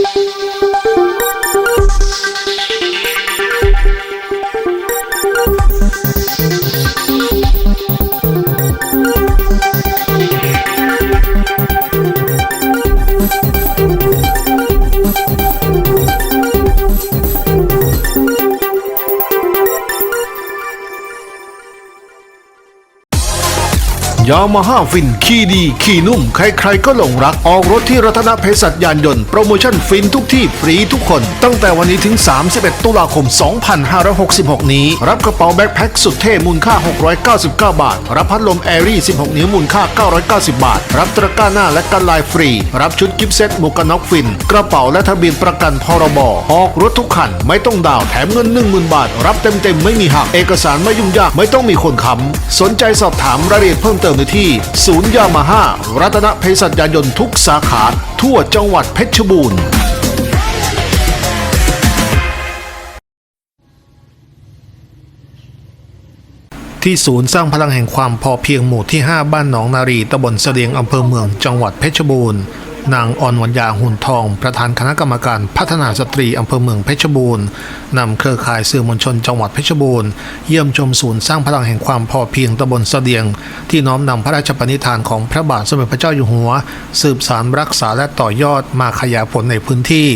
Thank you. ยามาฮ่าฟินขี่ดี ขี่นุ่ม ใครๆก็หลงรัก ออกรถที่รัตนเพศัตยานยนต์ โปรโมชั่นฟินทุกที่ฟรีทุกคน ตั้งแต่วันนี้ถึง 31 ตุลาคม 2566 นี้ รับกระเป๋าแบ็คแพ็คสุดเท่มูลค่า 699 บาท รับพัดลมแอรี่ 16 นิ้วมูลค่า 990 บาท รับตะกร้าหน้าและกันลายฟรี รับชุดกิฟต์เซตหมวกกันน็อกฟิน กระเป๋าและทะเบียนประกันพรบออกรถทุกคันไม่ต้องดาวน์แถมเงิน 10,000 บาท รับเต็มๆไม่มีหักเอกสารไม่ยุ่งยากไม่ต้องมีคนค้ำสนใจสอบถามรายละเอียดเพิ่มเติมได้ที่ศูนย์ยามาฮ่ารัตนเพศัตยานยนต์ทุกสาขาทั่วจังหวัดเพชรบูรณ์ ที่ศูนย์สร้างพลังแห่งความพอเพียงหมู่ที่ 5 บ้านหนองนารีตำบลเสดียงอำเภอเมืองจังหวัดเพชรบูรณ์นางอ่อนวัญญาหุ่นทอง ประธานคณะกรรมการพัฒนาสตรีอำเภอเมืองเพชรบูรณ์นำเครือข่ายสื่อมวลชนจังหวัดเพชรบูรณ์เยี่ยมชมศูนย์สร้างพลังแห่งความพอเพียงตำบลเสดียง ที่น้อมนำพระราชปณิธานของพระบาทสมเด็จพระเจ้าอยู่หัว สืบสารรักษาและต่อยอดมาขยายผลในพื้นที่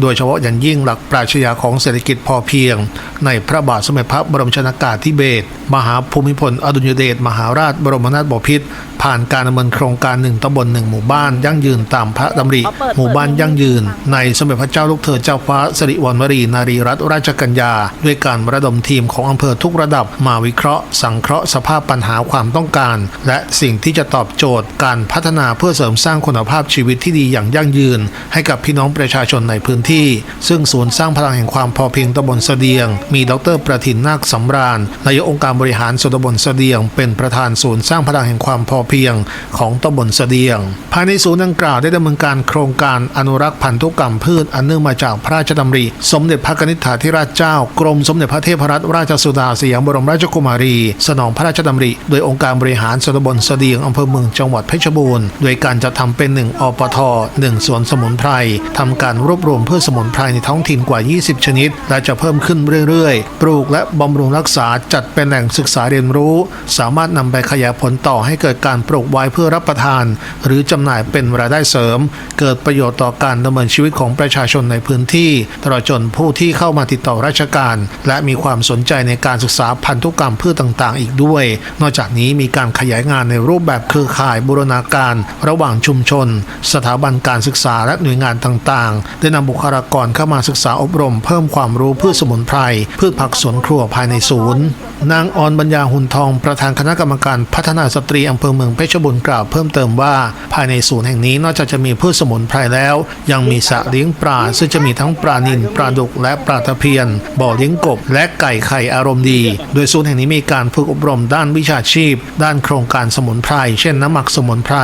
โดยเฉพาะอย่างยิ่งหลักปราชญาของเศรษฐกิจพอเพียง ในพระบาทสมเด็จพระบรมชนากาธิเบศรมหาภูมิพลอดุลยเดชมหาราชบรมนาถบพิตร ผ่านการดำเนินโครงการหนึ่งตำบลหนึ่งหมู่บ้านยั่งยืนตามพระดำริเอาเปิดหมู่บ้านยั่งยืน ในสมเด็จพระเจ้าลูกเธอเจ้าฟ้าสิริวัณวรีนารีรัตนราชกัญญา ด้วยการระดมทีมของอำเภอทุกระดับมาวิเคราะห์ สังเคราะห์สภาพปัญหาความต้องการ และสิ่งที่จะตอบโจทย์การพัฒนาเพื่อเสริมสร้างคุณภาพชีวิตที่ดีอย่างยั่งยืน ให้กับพี่น้องประชาชนในพื้นที่ ซึ่งศูนย์สร้างพลังแห่งความพอเพียงตำบลเสดียง มีดรประทินนาคสำราญนายกองค์การบริหารส่วนตำบลเสดียง เป็นประธานศูนย์สร้างพลังแห่งความพอเพียงของตำบลเสดียง ภายในศูนย์ดังกล่าวได้ดำเนินการโครงการอนุรักษ์พันธุกรรมพืชอันเนื่องมาจากพระราชดำริ สมเด็จพระนิษฐาธิราชเจ้ากรมสมเด็จพระเทพรัตนราชสุดาสยามบรมราชกุมารี สนองพระราชดำริ โดยองค์การบริหารส่วนตำบลเสดียงอำเภอเมืองจังหวัดเพชรบูรณ์โดยการจัดทำเป็นหนึ่งอปทหนึ่งสวนสมุนไพรทำการรวบรวมพืชสมุนไพรในท้องถิ่นกว่า 20 ชนิด และจะเพิ่มขึ้นเรื่อยๆ ปลูกและบำรุงรักษาจัดเป็นแหล่งศึกษาเรียนรู้ สามารถนำไปขยายผลต่อให้เกิดการปลูกไว้เพื่อรับประทาน หรือจำหน่ายเป็นรายได้เสริม เกิดประโยชน์ต่อการดำเนินชีวิตของประชาชนในพื้นที่ ตลอดจนผู้ที่เข้ามาติดต่อราชการ และมีความสนใจในการศึกษาพันธุกรรมพืชต่างๆ อีกด้วย นอกจากนี้มีการขยายงานในรูปแบบเครือข่ายบูรณาการ ระหว่างชุมชน สถาบันการศึกษาและหน่วยงานต่างๆ ได้นำบุคลากรเข้ามาศึกษาอบรม เพิ่มความรู้พืชสมุนไพรพืชผักสวนครัวภายในศูนย์ นางออนบัญญาหุ่นทองประธานคณะกรรมการพัฒนาสตรีอำเภอเมืองเพชรบูรณ์กล่าวเพิ่มเติมว่า ภายในศูนย์แห่งนี้นอกจากจะมีพืชสมุนไพรแล้ว ยังมีสระเลี้ยงปลาซึ่งจะมีทั้งปลานิลปลาดุกและปลาตะเพียน บ่อเลี้ยงกบ และไก่ไข่อารมณ์ดี โดยศูนย์แห่งนี้มีการฝึกอบรมด้านวิชาชีพ ด้านโครงการสมุนไพรเช่นน้ำหมักสมุนไพร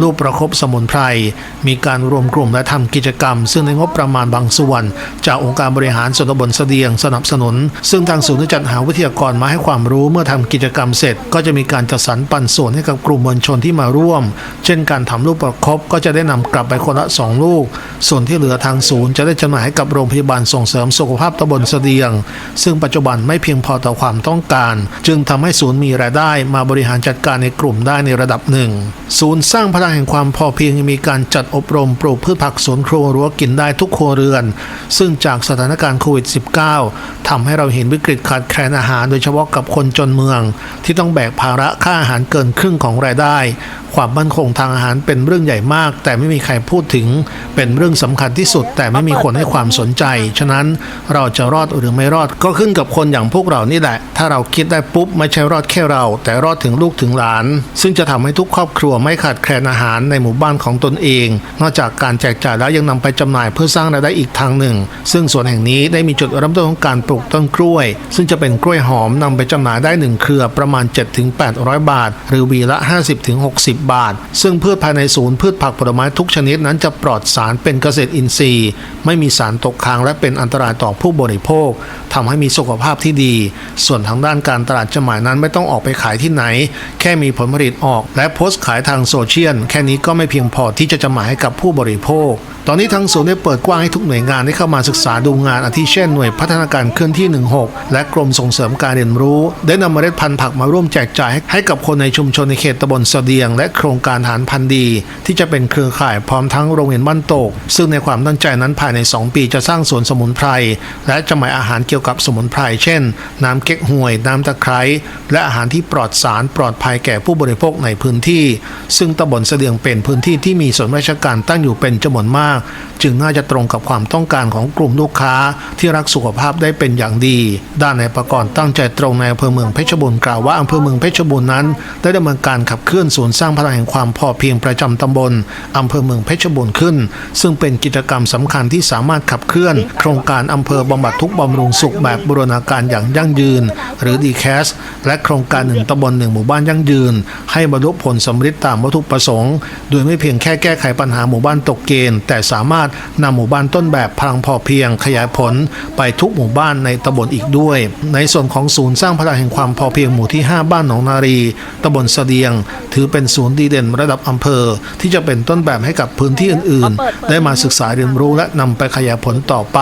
รูปประคบสมุนไพรมีการรวมกลุ่มและทำกิจกรรม ซึ่งในงบประมาณบางส่วน จากองค์การบริหารส่วนตำบลเสดียงสนับสนุน ซึ่งทางศูนย์จัดหาวิทยากรมาให้ความรู้เมื่อทำกิจกรรมเสร็จ ก็จะมีการจัดสรรปันส่วนให้กับกลุ่มมวลชนที่มาร่วม เช่นการทำรูปประคบก็จะได้นำกลับไปคนละสองลูก ส่วนที่เหลือทางศูนย์จะได้จำหน่ายให้กับโรงพยาบาลส่งเสริมสุขภาพตำบลเสดียง ซึ่งปัจจุบันไม่เพียงพอต่อความต้องการ จึงทำให้ศูนย์มีรายได้มาบริหารจัดการในกลุ่มได้ในระดับหนึ่ง ศูนย์สร้างพลังแห่งความพอเพียงมีการจัดอบรมปลูกพืชผักสวนครัวรั้วกินได้ทุกครัวเรือน ซึ่งจากสถานการณ์โควิด -19 ทำให้เราเห็นวิกฤตขาดแคลนอาหาร โดยเฉพาะกับคนจนเมือง ที่ต้องแบกภาระค่าอาหารเกินครึ่งของรายได้ความมั่นคงทางอาหารเป็นเรื่องใหญ่มาก แต่ไม่มีใครพูดถึงเป็นเรื่องสำคัญที่สุด แต่ไม่มีคนให้ความสนใจ ฉะนั้นเราจะรอดหรือไม่รอดก็ขึ้นกับคนอย่างพวกเรานี่แหละ ถ้าเราคิดได้ปุ๊บไม่ใช่รอดแค่เรา แต่รอดถึงลูกถึงหลาน ซึ่งจะทำให้ทุกครอบครัวไม่ขาดแคลนอาหารในหมู่บ้านของตนเอง นอกจากการแจกจ่ายแล้วยังนำไปจำหน่ายเพื่อสร้างรายได้อีกทางหนึ่ง ซึ่งส่วนแห่งนี้ได้มีจุดเริ่มต้นของการปลูกต้นกล้วย ซึ่งจะเป็นกล้วยหอมนำไปจำหน่ายได้หนึ่งเครือประมาณ 7-800 บาท หรือวีละ50-60 บาท ซึ่งพืชภายในศูนย์พืชผักผลไม้ทุกชนิดนั้นจะปลอดสารเป็นเกษตรอินทรีย์ ไม่มีสารตกค้างและเป็นอันตรายต่อผู้บริโภคทำให้มีสุขภาพที่ดี ส่วนทางด้านการตลาดจำหน่ายนั้นไม่ต้องออกไปขายที่ไหน แค่มีผลผลิตออก และโพสต์ขายทางโซเชียลแค่นี้ก็ไม่เพียงพอที่จะจำหน่ายให้กับผู้บริโภค ตอนนี้ทางศูนย์ได้เปิดกว้างให้ทุกหน่วยงานได้เข้ามาศึกษาดูงานอาทิเช่นหน่วยพัฒนาการเคลื่อนที่ 16 และกรมส่งเสริมการเรียนรู้ ได้นำเมล็ดพันธุ์ผักมาร่วมแจกจ่ายให้ให้กับคนในชุมชนในเขตตำบลเสดียง และโครงการฐานพันธุ์ดี ที่จะเป็นเครือข่ายพร้อมทั้งโรงเรียนบ้านโตก ซึ่งในความตั้งใจนั้นภายใน 2 ปีจะสร้างสวนสมุนไพร และจำหน่ายอาหารเกี่ยวกับสมุนไพร เช่น น้ำเก๊กฮวย น้ำตะไคร้ และอาหารที่ปลอดสารปลอดภัยแก่ผู้บริโภคในพื้นที่ ซึ่งตำบลเสดียงเป็นพื้นที่ที่มีส่วนราชการตั้งอยู่เป็นจำนวนมาก จึงน่าจะตรงกับความต้องการของกลุ่มลูกค้า ที่รักสุขภาพได้เป็นอย่างดี ด้านในประกรณ์ตั้งใจตรงในอำเภอเมืองเพชรบูรณ์กล่าวว่าอำเภอเมืองเพชรบูรณ์นั้น ได้ดำเนินการขับเคลื่อนศูนย์สร้างพลังแห่งความพอเพียงประจำตำบลอำเภอเมืองเพชรบูรณ์ขึ้น ซึ่งเป็นกิจกรรมสำคัญที่สามารถขับเคลื่อน โครงการอำเภอบำบัดทุกบำรุงสุขแบบบูรณาการอย่างยั่งยืน หรือ d c a s และโครงการหนึ่งตำบลหนึ่งหมู่บ้านยั่งยืน ให้บรรลุผลสำเร็จตามวัตถุประสงค์ โดยไม่เพียงแค่แก้ไขปัญหาหมู่บ้านตกเกณฑ์ แต่สามารถนำหมู่บ้านต้นแบบพลังพอเพียง ขยายผลไปทุกหมู่บ้านในตำบลอีกด้วย ในส่วนของศูนย์สร้างพลังแห่งความพอเพียงหมู่ที่ 5 บ้านหนองนารีตำบลเสดียงถือเป็นศูนย์ดีเด่นระดับอำเภอ ที่จะเป็นต้นแบบให้กับพื้นที่อื่น ๆ ได้มาศึกษาเรียนรู้และนำไปขยายผลต่อไป